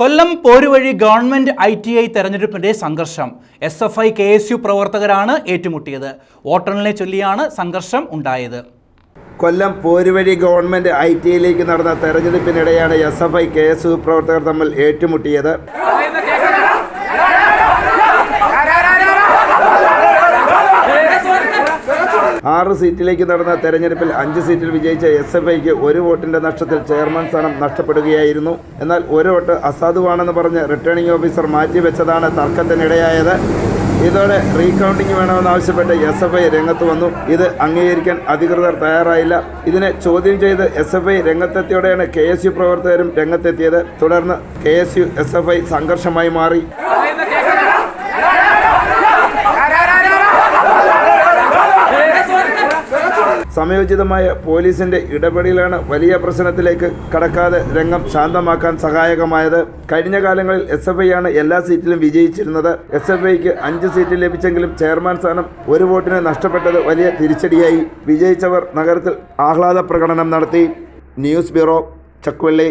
Kollam Poruvazhi government I T I തെരഞ്ഞെടുപ്പിന്റെ സംഘർഷം. S F I K S U പ്രവർത്തകരാണ് ഏറ്റുമുട്ടിയത്. വോട്ടെണ്ണലിനെ ചൊല്ലിയാണ് സംഘർഷം ഉണ്ടായത്. Kollam Poruvazhi government I T ഐയിലേക്ക് നടന്ന തെരഞ്ഞെടുപ്പിനിടെയാണ് S F I K S U പ്രവർത്തകർ തമ്മിൽ ഏറ്റുമുട്ടിയത്. ആറ് സീറ്റിലേക്ക് നടന്ന തെരഞ്ഞെടുപ്പിൽ അഞ്ച് സീറ്റിൽ വിജയിച്ച എസ് എഫ് ഐക്ക് ഒരു വോട്ടിന്റെ നഷ്ടത്തിൽ ചെയർമാൻ സ്ഥാനം നഷ്ടപ്പെടുകയായിരുന്നു. എന്നാൽ ഒരു വോട്ട് അസാധുവാണെന്ന് പറഞ്ഞ് റിട്ടേണിംഗ് ഓഫീസർ മാറ്റിവെച്ചതാണ് തർക്കത്തിനിടയായത്. ഇതോടെ റീകൗണ്ടിംഗ് വേണമെന്നാവശ്യപ്പെട്ട് എസ് എഫ് ഐ രംഗത്ത് വന്നു. ഇത് അംഗീകരിക്കാൻ അധികൃതർ തയ്യാറായില്ല. ഇതിനെ ചോദ്യം ചെയ്ത് എസ് എഫ് ഐ രംഗത്തെത്തിയോടെയാണ് കെ എസ് യു പ്രവർത്തകരും രംഗത്തെത്തിയത്. തുടർന്ന് K S U S F I സംഘർഷമായി മാറി. സമയോചിതമായ പോലീസിന്റെ ഇടപെടലാണ് വലിയ പ്രശ്നത്തിലേക്ക് കടക്കാതെ രംഗം ശാന്തമാക്കാൻ സഹായകമായത്. കഴിഞ്ഞ കാലങ്ങളിൽ എസ് എഫ് ഐ ആണ് എല്ലാ സീറ്റിലും വിജയിച്ചിരുന്നത്. എസ് എഫ് ഐക്ക് അഞ്ച് സീറ്റ് ലഭിച്ചെങ്കിലും ചെയർമാൻ സ്ഥാനം ഒരു വോട്ടിന് നഷ്ടപ്പെട്ടത് വലിയ തിരിച്ചടിയായി. വിജയിച്ചവർ നഗരത്തിൽ ആഹ്ലാദ പ്രകടനം നടത്തി. News bureau Chakkuvally.